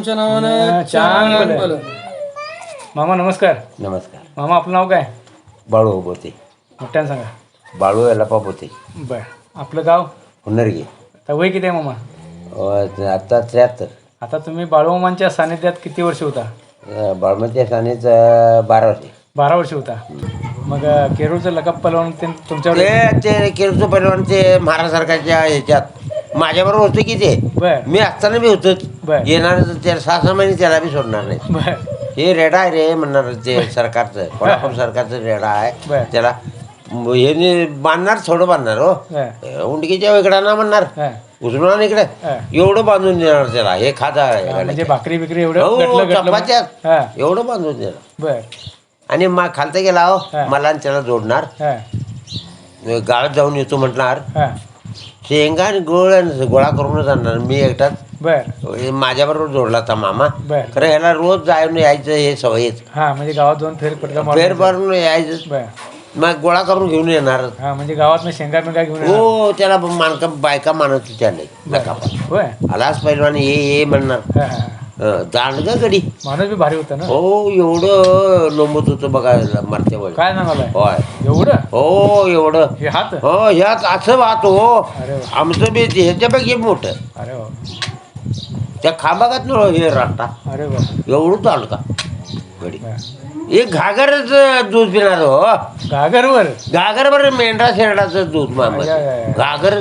बळवंच्या नावानं बोला. मामा नमस्कार. नमस्कार. मामा आपलं नाव काय? बाळू बोते. मोठ्यानं सांगा. बाळू यालापा बोते. बर. आपलं गाव? हुनरगे आता वय किती आहे मामा? अं, आता त्र्याहत्तर. आता तुम्ही बाळूमामांच्या सानिध्यात किती वर्ष होता? बाळमती सानेच अं, बारा वर्षे. बारा वर्ष होता. मग अं, केरूरचं लकप पलवून ते तुमच्यावर ते ते ते महाराज सरकारच्या ह्याच्यात. माझ्याबरोबर होतं की ते? बर. मी असताना बी होतोच. बर. येणार त्या सहा सहा महिने त्याला बी सोडणार नाही. बर. हे रेडा आहे रे म्हणणार ते सरकारचं. कोल्हापूर सरकारचं रेडा आहे. त्याला म- हे नी बांधणार थोडं बांधणार हो. बर. उंडकीच्या वेगळा ना म्हणणार. हा. इकडे. हा. एवढं बांधून देणार त्याला. हे खाता हा, म्हणजे भाकरी बिकरी एवढं हो, गटलं गटलं चपात्यात. हा. एवढं बांधून देणार. बर. आणि मा खालता गेला हो. हा. मला आणि त्याला जोडणार. हा. गाळत जाऊन येतो म्हटणार. हा. शेंगा आणि गोळ आणि गोळा करूनच आणणार मी एकटाच. बर. हे माझ्याबरोबर जोडला होता मामा. बर. खरं ह्याला रोज जाऊन यायचं हे सवयच. हा म्हणजे गावात दोन फेर फेर भरून यायचं. बर. मग गोळा करून घेऊन येणार. हा म्हणजे गावात शेंगा बिंगा घेऊन येणार. हो त्याला मानका बायका मानत त्याला नका होय. आलाच पहिलवान ये ये म्हणणार. हा हा. हं, दांडगा गडी माणूस बी भारी होता ना? हो एवढं लोंबत होतं बघायला मरते वय काय होय. एवढं? हो एवढं. हे हात? हो ह्यात असं वाहत हो. अरे वा. आमचं बी ह्याच्यापैकी मोठं. अरे वा. त्या खांबागात न हे राट्टा अरे वा. एवढं चालू का गडी. एक घागरच दूध पिणार हो. घागरवर? घागर बरं मेंढरा शेरडाचं दूध मामा. घागर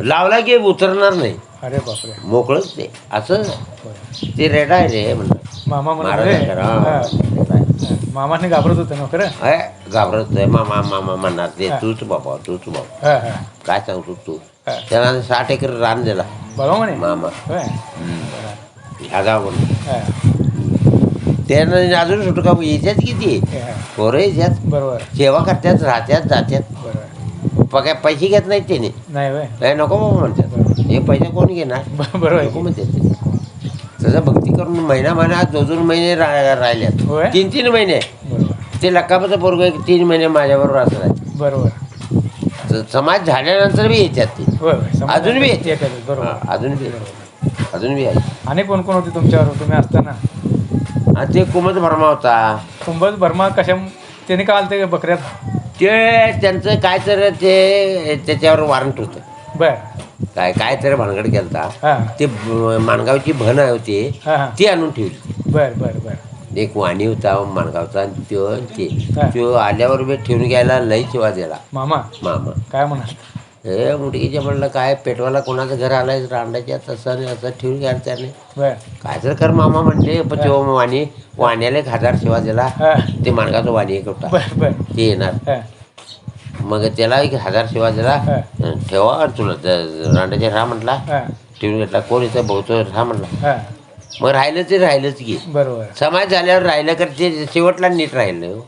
लावला की उतरणार नाही. अरे बापरे. मोकळच ते. असं. ते रेडा आहे रे म्हणलं. मामा म्हणत. मामाने घाबरत होतं ना खरं? घाबरत मामा मामा म्हणणार ते. तूच बाबा तूच बाबा. काय सांगतो तू. त्याला साठ एकर रान दिला. म्हणे? मामा. होय. हा. त्यानं अजून सुटू का याच्यात किती. पोरं याच्यात. बरोबर. सेवा करतात राहत्यात जात्यात बरोबर. पगार पैसे घेत नाहीत त्याने. नाही नको बाबा म्हणतात. हे पैसे कोण घेणार? बरोबर. आहे. म्हणतात ते. तसं भक्ती करून महिना महिना दोन दोन महिने रा- राहिल्यात? तीन तीन महिने. बरोबर. ते लक्कापाचं पोरग एक तीन महिने माझ्याबरोबर असं आहे. बरोबर. समाज झाल्यानंतर बी येतात ते. होय होय. समजलं. अजून बी येते. येतात, बरोबर. हा, अजून बी अजून बी आहे आणि कोण कोण होते तुमच्यावर? तुम्ही असताना? आणि ते कुमत भरमा होता. कुंभज बर्मा कशा त्याने का आलते बकऱ्यात? ते त्यांचं काय तर ते त्याच्यावर वॉरंट होतं. बर. काय काय तर भानगड केलता. हा. ते ब- माणगावची भन आहे होती हा हा. ती आणून ठेवली. बर बर बर. एक वाणी होता माणगावचा आणि त्यो ते. हा. त्यो आल्यावर बी ठेवून घ्यायला लई शिवा दिला. मामा. मामा. काय म्हणाल? हे मुडकीच्या म्हणलं काय पेटवायला कोणाचं घर आलंय रांडाच्या तसं आणि असं ठेवून घ्यायला त्याने. बर. काय तर कर मामा म्हणले पण तो वाणी वाण्याला एक हजार शिवा दिला. हा. ते माणगावचं वाणी एक होता. बर बर. ते येणार. हा. मग त्याला एक हजार शिवा दिला. ठेवा आणि तुला रांडाच्या राहा म्हटला. ठेवून घेतला. कोण इथं बहुतो राहा म्हटला. मग राहिलं ते राहिलंच की. बरोबर. समाज झाल्यावर राहिलं तर ते शेवटला नीट राहिलं.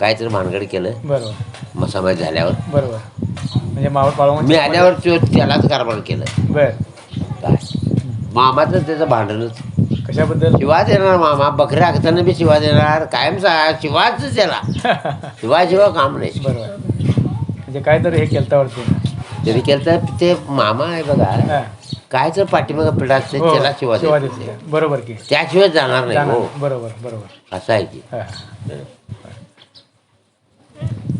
काहीतरी भानगड केलं. बरोबर. मग समाज झाल्यावर. बरोबर. म्हणजे मावळ मी आल्यावर तो त्यालाच कारभार केलं. बर. काय? मामाचं त्याचं भांडणच. कशाबद्दल? शिवा देणार मामा. बकऱ्या हाकताना बी शिवा देणार कायम सा शिवाच त्याला. शिवा शिवा काम नाही. बरोबर. म्हणजे काय तर हे केलतावरती तरी केलं तर ते मामा आहे बघा. हा. काय तर पाठीमागं पिढा असते हो, त्याला शिवा शिवा देत देते. बरोबर की. त्याशिवाय जाणार नाही जाणार. हो. बरोबर बरोबर. असं आहे की. हा.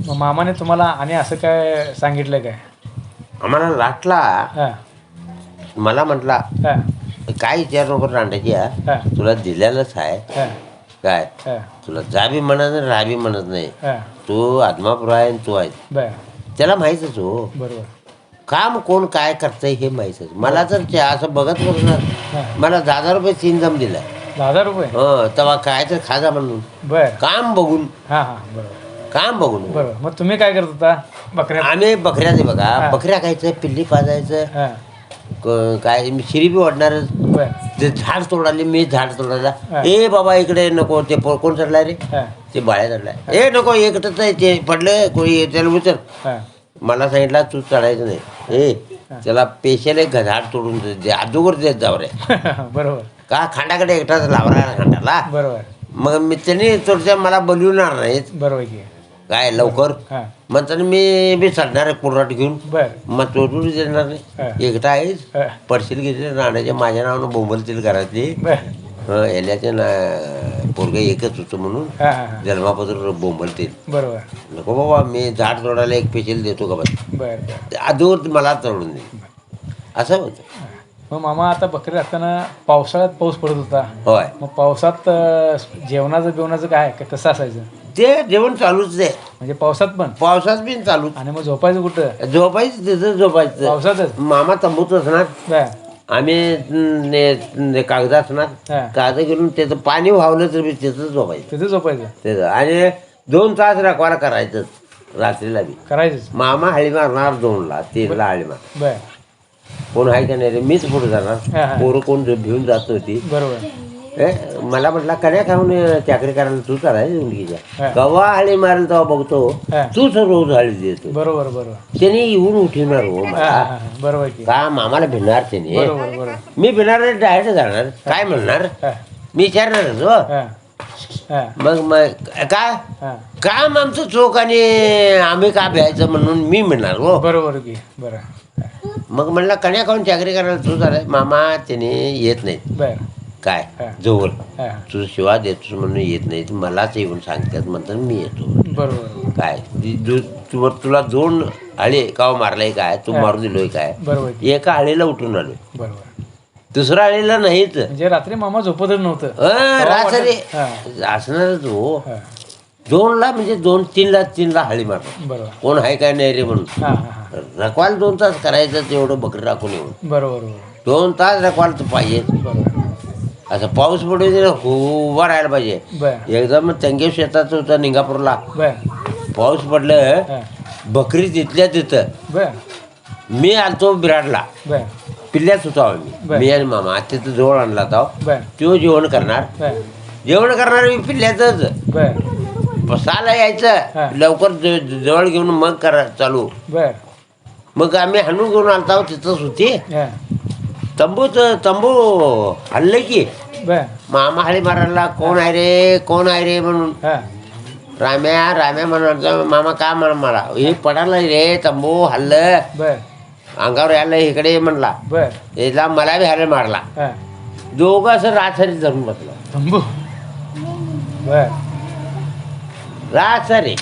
मग मामाने तुम्हाला आणि असं काय सांगितलं काय? आम्हाला लाटला. हा. मला म्हटला हा. काय विचार नको रांडाची हा. हा. तुला दिलेलंच आहे. हा. काय? हा. तुला जा बी म्हणत नाही राहा बी म्हणत नाही. हा. तू आत्मापुरा आहे आणि तू आहे बर. त्याला माहीतच हो. बरोबर. काम कोण काय करतंय हे माहीतच. मला तर ते असं बघत बघणार मला दहा हजार रुपये तीन जम दिला हजार रुपये? हो तेव्हा काय तर खाजा म्हणून. बर. काम बघून. हा हा बरोबर. काम बघून. बरोबर. मग तुम्ही काय करत होता? बकऱ्या आम्ही बकऱ्याचे बघा. हा. बकऱ्या खायचं पिल्ली पाजायचं. हा. क- काय मी शिरी बी ओढणार बर. ते झाड तोडाले मी झाड तोडायला. ए बाबा इकडे नको ते पो- कोण चढलाय रे? ते बाळ्या चढलाय. ए नको एकटंच आहे ते पडलं कोणी त्याला उचल. हा. मला सांगितलं तू चढायचं नाही. ए त्याला पेशल एक झाड तोडून दे दे. अगोदर देत जाऊ रे. बरोबर. का खांडाकडे एकटाच लावला खांडाला? बरोबर. मग मी त्यांनी थोडच्या मला बोलवणार नाहीत बरोबर की. काय लवकर? हा. म्हणताना मी बी चढणार आहे कुर्राट घेऊन. बर. मग तोडून देणार हा. नाही एकटा आहेस हा. पडशील घेतले राहण्याच्या माझ्या नावानं बोंबलतील घरातली. बर. हं, याल्याचे ना पोरग एकच होतं म्हणून हा हा हा. जन्मापत्र बोंबलतील. बरोबर. नको बाबा मी झाड तोडायला एक पेशल देतो का बस बर मला तोडून दे. असं होतं. मग मामा आता बकरी राखताना पावसाळ्यात पाऊस पडत होता. होय. मग पावसात अं, जेवणाचं बिवणाचं काय? का कसं असायचं? ते जेवण चालूच आहे म्हणजे पावसात पण? पावसात बी चालूच. आणि मग झोपायचं कुठं? झोपायचं तिथं झोपायचं. पावसातच? मामा तंबूत असणार. आम्ही ने- ने कागद असणार. कागद घेऊन त्याचं पाणी व्हावलं तर बी तिथं झोपायचं. तिथे झोपायचं? त्याचं आणि दोन तास रखवाला करायचं. रात्रीला बी. करायचंच? मामा हळी मारणार दोनला तीनला हळी मार. बर. कोण आहे का नाही रे? मीच पुढे जाणार. हा. पोरं कोण भिवून जात होती. बरोबर. मला म्हटलं कन्या खाऊन चाकरी करायला तू करायची हा. मुलगीच्या कवा हळी मारेल तेव्हा बघतो. तूच रोज हळी देतो. बरोबर बरोबर. त्याने येऊन उठवणार हो मला बरोबर की. का मामाला भिणार त्याने मी भिणार डायरेक्ट जाणार. काय म्हणणार? मी विचारणारच हो. मग मग हा. काम आमचं चोख आणि आम्ही का भ्यायचं म्हणून मी म्हणणार हो. बरोबर की बरं. मग म्हणलं कन्या खाऊन चाकरी करायला तू झालाय मामा त्याने येत बर. काय? हा. जवळ हा. तू शिवा देतोस म्हणून येत नाहीत मलाच येऊन सांगतात म्हणतात मी येतो. बरोबर. काय? ती दु- तू तुला दोन आळे काव मारलाय काय? तू. मारून दिलोय काय? बरोबर. एका आळीला उठून आलो बरोबर. दुसऱ्या आळीला नाहीच म्हणजे रात्री मामा झोपतच नव्हतं. अं, वाटत- असणारच हो. हा. दोनला म्हणजे दोन तीनला तीनला हळी मारतो बरोबर. कोण आहे काय नाही रे म्हणून. हा हा हा. रखवाल दोन तास करायचं तेवढं बकरी राखून येऊन. बरोबर बरोबर. दोन तास रखवाल तर पाहिजे बरोबर. असं पाऊस पडू दे उभा राहायला पाहिजे. एकदम तंगे शेतात होता निंगापूरला. पाऊस पडलं बकरी तिथल्या तिथं. मी आलतो बिराडला बर. पिल्ल्याच होतो आम्ही. मी आणि मामा तिथं जवळ आणला बर. तो जेवण करणार. जेवण करणार मी सहाला हा. यायचं. लवकर जवळ घेऊन मग करा चालू. मग आम्ही हाणून घेऊन आलता तिथंच होती. तंबूत तंबू हल्ले की. बर मामा हळी मारायला कोण आहे रे कोण आहे रे म्हणून. हा. राम्या राम्या म्हणतो मामा का म्हण मला? हे पडायला रे तंबू हल्लं. बर अंगावर यायला इकडे म्हणला. बर याला मला बी हायला मारला. हा. दोघं असं रातसारी धरून बसलो. तंबू. बर रातसारी.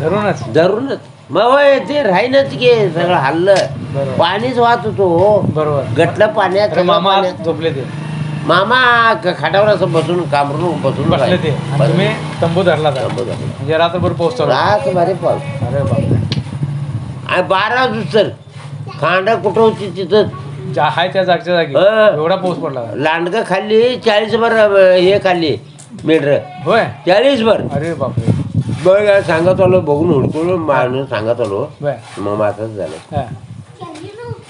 धरूनच. धरूनच. मग होय ते राहीनच की सगळं हल्लं. पाणीच वाहत होतो हो. बरोबर. गटलं पाण्यात सगळं मामा पाण्यात. झोपले ते. मामा खाटावर असं बसून कामरून बसून बसले ते. राहिले. आणि तुम्ही तंबू धरला होता. म्हणजे रात्रभर पोहोचतो. रात भारी पाऊस. अरे बापरे. आणि बारा दुसर. खांड कुठं होती तिथं? त्या जागच्या जागी. एवढा पाऊस पडला. होता. लांडगं खाल्ली चाळीस भर अं, हे खाल्ली मेंढर. होय? चाळीस भर अरे बापरे. बघ सांगत आलो बघून हुडकून माणूस सांगत आलो. बर मग असंच झालं. हा.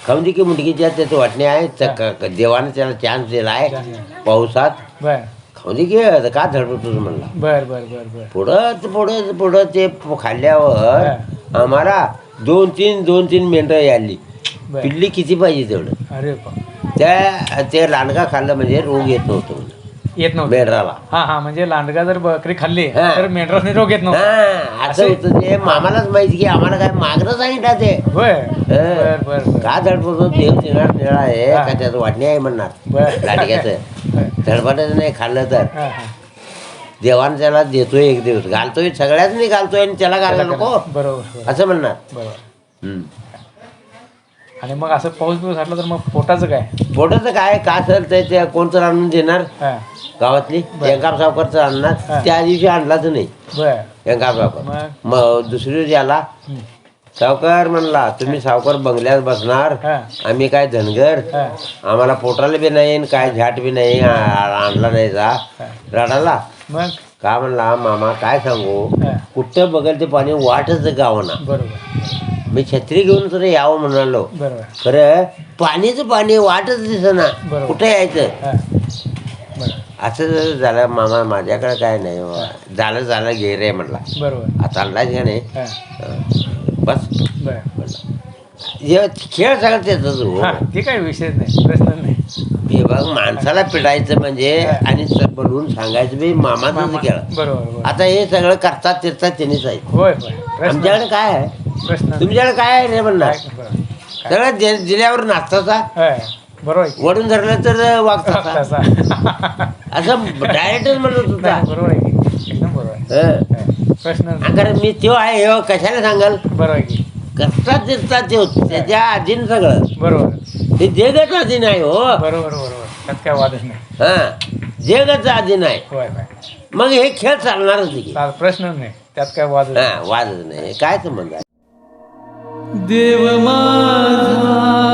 खाऊन की मुंडकीच्या त्याचं वाटणे आहे त्या क- देवाने त्याला चान्स दिला आहे पावसात. बर. खाऊन की आता का धडपडतोस म्हणला? बर बर बर बर. पुढं पुढं पुढं ते प- खाल्ल्यावर आम्हाला दोन तीन दोन तीन मेंढरं यायली. बर. पिल्ली किती पाहिजे तेवढं? अरे त्या ते लांडगा खाल्लं म्हणजे रोग येत नव्हतं. येत नव्हतं. मेंढराला. हा हा म्हणजे लांडगा जर बकरी खाल्ली हा. तर मेंढरासने रोग येत नव्हता. हा असं होतं ते. मामालाच माहिती की आम्हाला काय मागणं सांगितलं ते. होय. हा. बर बर बर. का धडपडतो देव तिळा निळा आहे हा. का त्याचं वाटणे आहे म्हणणार. बर. धडपडायचं नाही खाल्लं तर. हा, हा. देवान त्याला देतोय एक दिवस. घालतोय सगळ्याच नाही घालतोय आणि त्याला घालायला नको. बरोबर बरोबर. असं म्हणणार. बरोबर. हम्म. आणि मग असं पाऊस बिऊस घातला तर मग पोटाचं काय? पोटाचं काय? का असेल ते ते कोणतं आणून देणार? हा. गावातली. यंगाप सावकारचं. आणणार त्या दिवशी आणलाच नाही. बर. यंगाप सावकार. मग? मग दुसऱ्या दिवशी आला. सावकार म्हणला तुम्ही सावकार बंगल्यात बसणार. हा. आम्ही काय धनगर. हा. आम्हाला पोटाला बी नाही आणि काय झाट बी नाही. आ- आणला नाही जा. रडाला. मग? का म्हणला मामा काय सांगू? हा. कुठं बघेल ते पाणी? वाटच गावना. बरोबर. मी छत्री घेऊन तर यावं म्हणालो. बरोबर. खरं पाणीच पाणी वाटच दिसना. बरोबर. कुठं यायचं? हा. बरं. असं जर झालं मामा माझ्याकडे काय नाही बाबा. झालं झालं घे रे बरोबर. आता चाललाच का नाही? हा. हं. बस. बरं. हे खेळ सगळं त्याचाच हो. हा ते काही विषयच नाही. प्रश्न नाही. हे बघ माणसाला पिटायचं म्हणजे आणि स- बोलवून सांगायचं मामाचाच मामा- खेळ. बरोबर बरोबर. आता हे सगळं करतात तिरतात त्यांनीच आहे. होय होय. प्रश्न आमच्याकडे काय आहे? प्रश्न. तुमच्याकडे काय आहे रे म्हणणार सगळं दिल्यावर नाचताचा बरोबर आहे? वडून धरलं तर वागताचा तसा असं डायरेक्टच म्हणत होता. बरोबर आहे की. एकदम बरोबर आहे. हं. प्रश्न. कारण मी तो आहे हो कशाला सांगाल? बरोबर आहे की. करतात तिरतात ते त्याच्या आधीन सगळं. बरोबर. हे जगच आधी नाही हो. बरोबर बरोबर. त्यात काय वादच नाही. हा. जगच आधी नाही होय होय. मग हे खेळ चालणारच प्रश्नच नाही. त्यात काय हा वादच नाही. काय संबंध आहे? देव माझा.